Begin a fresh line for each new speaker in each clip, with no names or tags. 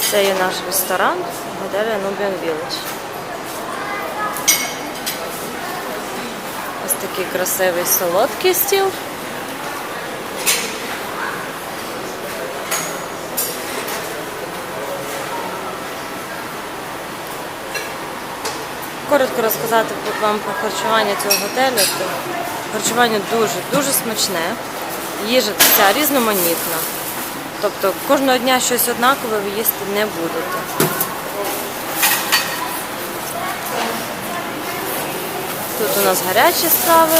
Це є наш ресторан готель Nubian Village. Ось такий красивий солодкий стіл. Коротко розказати вам про харчування цього готелю. Харчування дуже дуже смачне. Їжа вся різноманітна. Тобто кожного дня щось однакове ви їсти не будете. Тут у нас гарячі страви.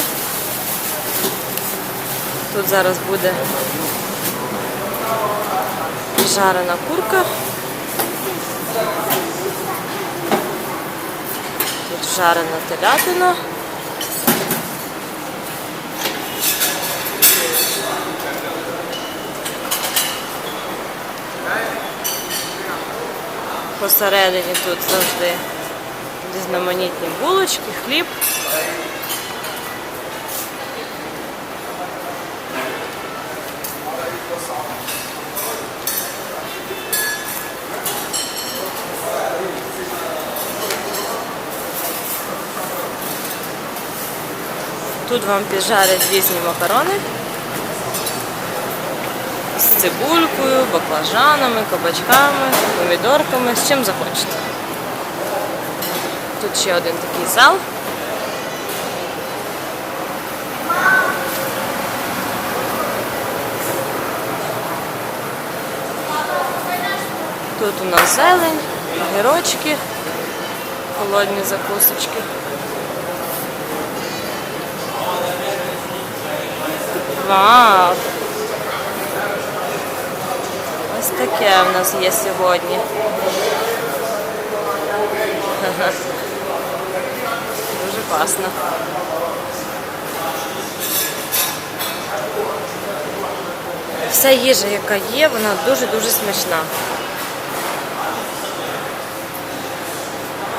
Тут зараз буде жарена курка. Тут жарена телятина. Посередині тут завжди різноманітні булочки, хліб. Тут вам піджарять різні макарони цибулькою, баклажанами, кабачками, помідорками, з чим захочете. Тут ще один такий зал. Тут у нас зелень, огірочки, холодні закусочки. Вау! Таке в нас є сьогодні. Дуже класно. Вся їжа, яка є, вона дуже-дуже смачна.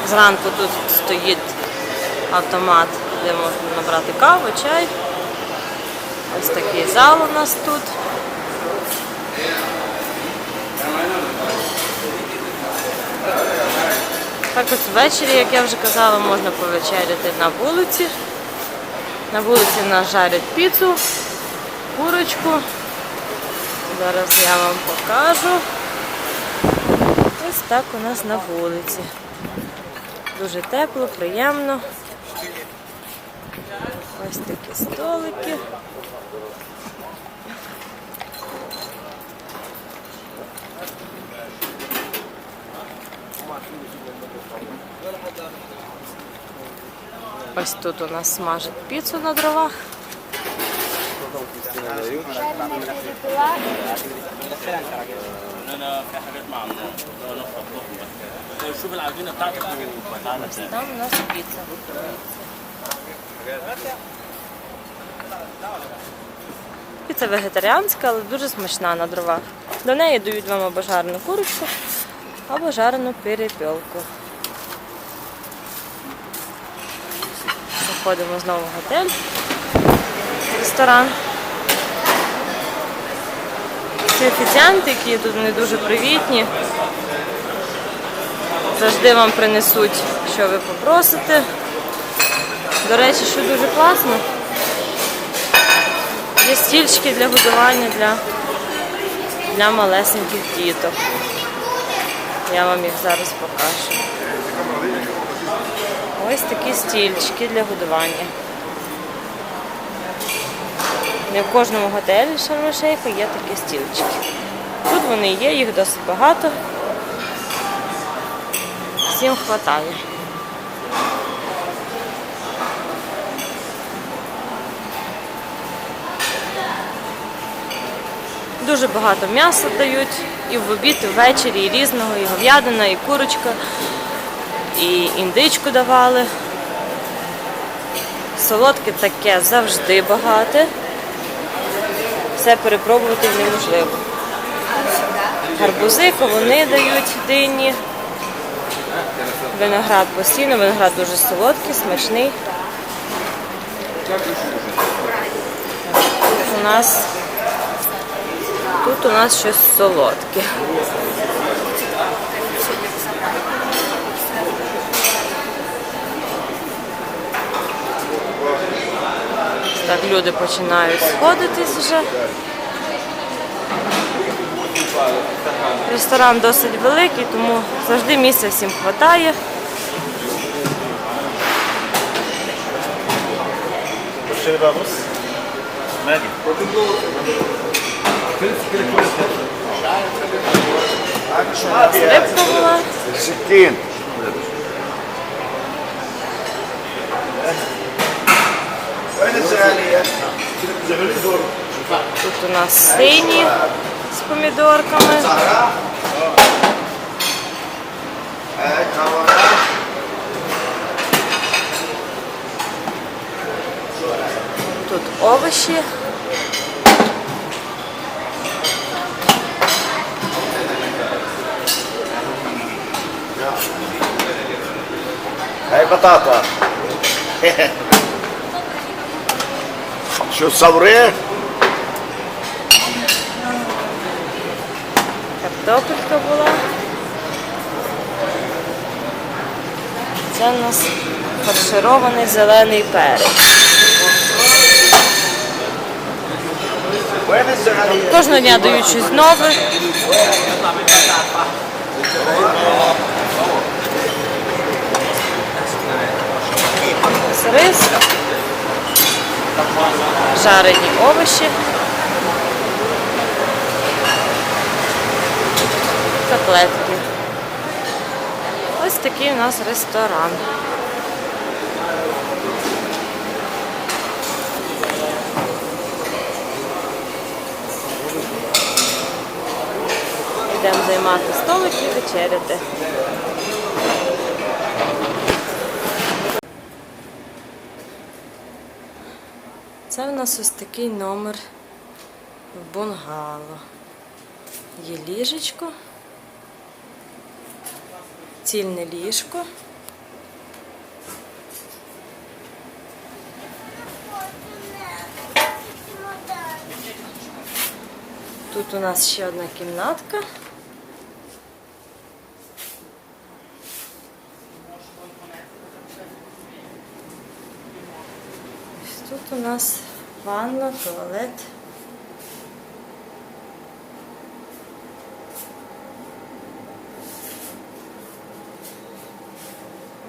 Зранку тут стоїть автомат, де можна набрати каву, чай. Ось такий зал у нас тут. Так ось ввечері, як я вже казала, можна повечеряти на вулиці. На вулиці нас жарять піцу, курочку. Зараз я вам покажу. Ось так у нас на вулиці. Дуже тепло, приємно. Ось такі столики. Ось тут у нас смажать піцу на дровах. Там у нас піца. Піца вегетаріанська, але дуже смачна на дровах. До неї дають вам або курочку, або жарену перепілку. Заходимо знову в готель, ресторан. Ці офіціанти, які тут вони дуже привітні, завжди вам принесуть, що ви попросите. До речі, що дуже класно. Є стільчики для годування для, для малесеньких діток. Я вам їх зараз покажу. Ось такі стільчики для годування. Не в кожному готелі Шарм-Шейха є такі стільчики. Тут вони є, їх досить багато. Всім вистачає. Дуже багато м'яса дають і в обід, і ввечері, і різного, і говядина, і курочка, і індичку давали. Солодке таке завжди багате. Все перепробувати неможливо. Гарбузи, кавуни дають дині. Виноград постійно, виноград дуже солодкий, смачний. У нас тут у нас щось солодке. Так, люди починають сходитись вже. Ресторан досить великий, тому завжди місця всім вистачає. Рибка була. Тут у нас сині з помідорками. Тут овочі.
Ей, батата. Що, саври?
Картопелька була. Це у нас фарширований зелений перець. Кожного дня дають щось нове. Рис, жарені овочі, котлетки. Ось такий у нас ресторан. Йдемо займати столик і вечеряти. Це в нас ось такий номер в бунгало. Є ліжечко, цільне ліжко. Тут у нас ще одна кімнатка. Тут у нас ванна, туалет.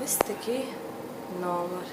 Ось такий номер.